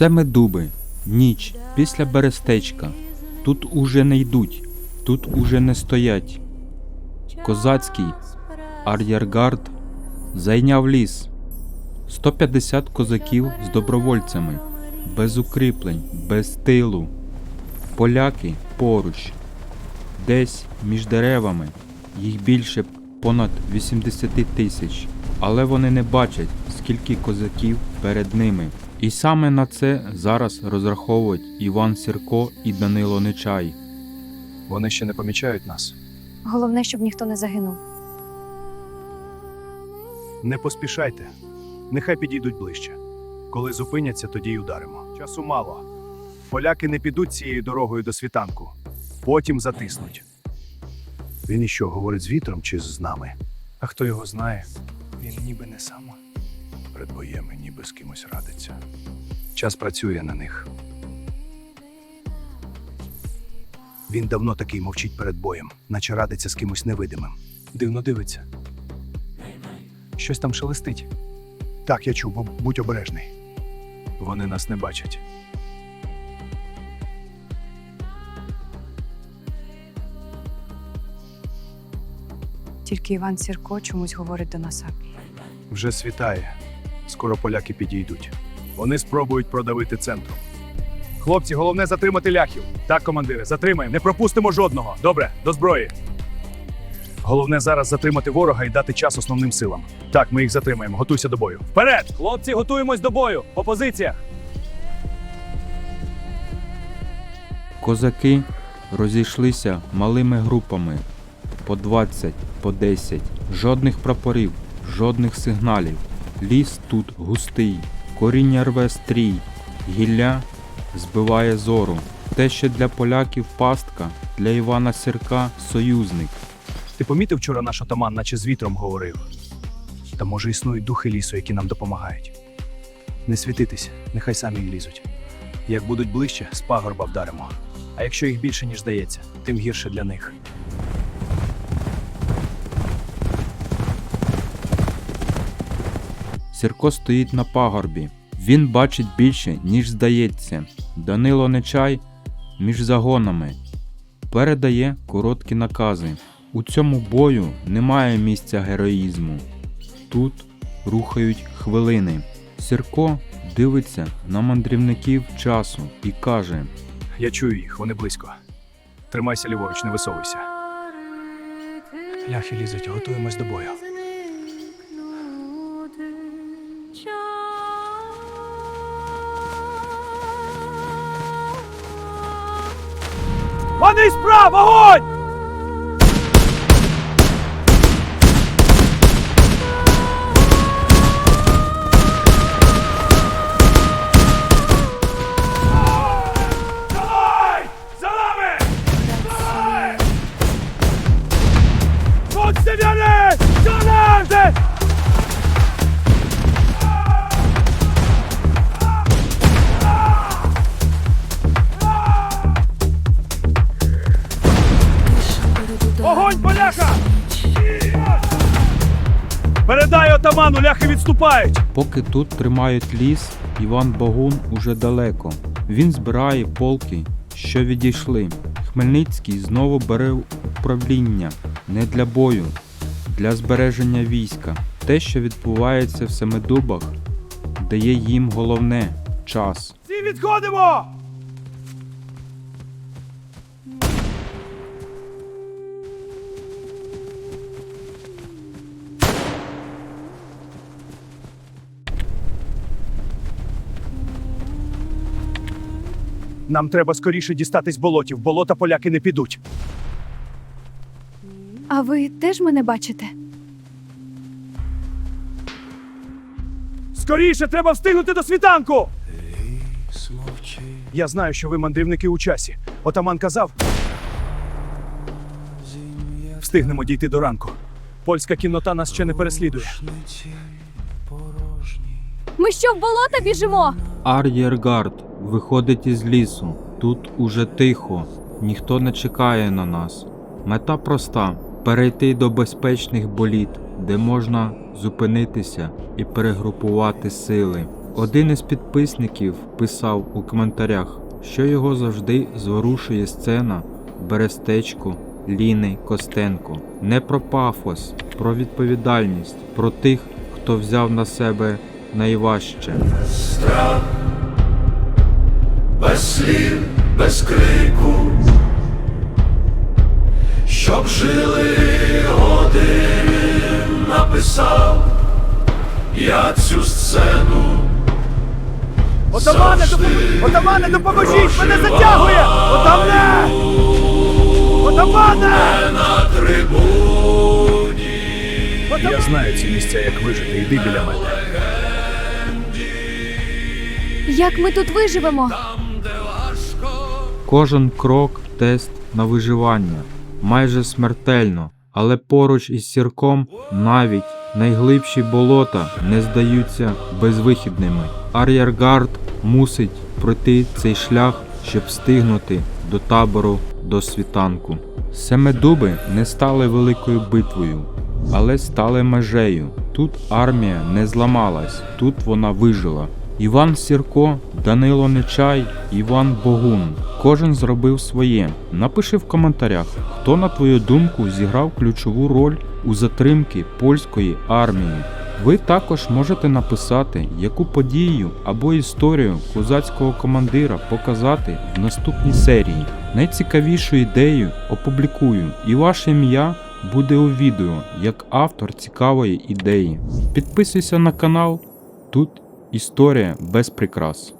Семидуби, ніч, після берестечка. Тут уже не йдуть, тут уже не стоять. Козацький ар'єргард зайняв ліс. 150 козаків з добровольцями, без укріплень, без тилу. Поляки поруч, десь між деревами, їх більше понад 80 тисяч, але вони не бачать, скільки козаків перед ними. І саме на це зараз розраховують Іван Сірко і Данило Нечай. Вони ще не помічають нас. Головне, щоб ніхто не загинув. Не поспішайте. Нехай підійдуть ближче. Коли зупиняться, тоді й ударимо. Часу мало. Поляки не підуть цією дорогою до світанку. Потім затиснуть. Він іщо говорить з вітром чи з нами? А хто його знає? Він ніби не сам. Перед боєм ніби з кимось радиться. Час працює на них. Він давно такий мовчить перед боєм, наче радиться з кимось невидимим. Дивно дивиться. Щось там шелестить. Так, я чув, бо будь обережний. Вони нас не бачать. Тільки Іван Сірко чомусь говорить до нас. Вже світає. Скоро поляки підійдуть. Вони спробують продавити центром. Хлопці, головне затримати ляхів. Так, командире, затримаємо. Не пропустимо жодного. Добре, до зброї. Головне зараз затримати ворога і дати час основним силам. Так, ми їх затримаємо. Готуйся до бою. Вперед! Хлопці, готуємось до бою. По позиціях. Козаки розійшлися малими групами по 20, по 10. Жодних прапорів, жодних сигналів. Ліс тут густий, коріння рве стрій, гілля збиває зору. Те, що для поляків пастка, для Івана Сірка союзник. Ти помітив вчора наш отаман, наче з вітром говорив. Та може існують духи лісу, які нам допомагають. Не світитись, нехай самі лізуть. Як будуть ближче, з пагорба вдаримо. А якщо їх більше, ніж здається, тим гірше для них. Сірко стоїть на пагорбі. Він бачить більше, ніж здається. Данило Нечай між загонами. Передає короткі накази. У цьому бою немає місця героїзму. Тут рухають хвилини. Сірко дивиться на мандрівників часу і каже: Я чую їх, вони близько. Тримайся ліворуч, не висовуйся. Ляхи лізуть, готуємось до бою. Вони справ, огонь! Огонь! Передай отаману, ляхи відступають! Поки тут тримають ліс, Іван Богун уже далеко. Він збирає полки, що відійшли. Хмельницький знову бере управління не для бою, для збереження війська. Те, що відбувається в Семидубах, дає їм головне час. Всі відходимо! Нам треба скоріше дістатись болотів. Болота поляки не підуть. А ви теж мене бачите? Скоріше треба встигнути до світанку. Я знаю, що ви мандрівники у часі. Отаман казав. Встигнемо дійти до ранку. Польська кіннота нас ще не переслідує. Ми що в болота біжимо? Ар'єргард виходить із лісу. Тут уже тихо, ніхто не чекає на нас. Мета проста перейти до безпечних боліт, де можна зупинитися і перегрупувати сили. Один із підписників писав у коментарях, що його завжди зворушує сцена Берестечко Ліни Костенко. Не про пафос, про відповідальність, про тих, хто взяв на себе найважче. без слів, без крику, щоб жили години, написав я цю сцену. Отамане! Отамане, допоможіть! Мене затягує! Отамане! Отамане! на трибуні. Я знаю ці місця, як вижити. Йди біля мене. Як ми тут виживемо? Кожен крок тест на виживання, майже смертельно, але поруч із сірком навіть найглибші болота не здаються безвихідними. Ар'єргард мусить пройти цей шлях, щоб встигнути до табору до світанку. Семидуби не стали великою битвою, але стали межею. Тут армія не зламалась, тут вона вижила. Іван Сірко, Данило Нечай, Іван Богун. Кожен зробив своє. Напиши в коментарях, хто, на твою думку, зіграв ключову роль у затримки польської армії. Ви також можете написати, яку подію або історію козацького командира показати в наступній серії. Найцікавішу ідею опублікую, і ваше ім'я буде у відео як автор цікавої ідеї. Підписуйся на канал. Тут історія без прикрас.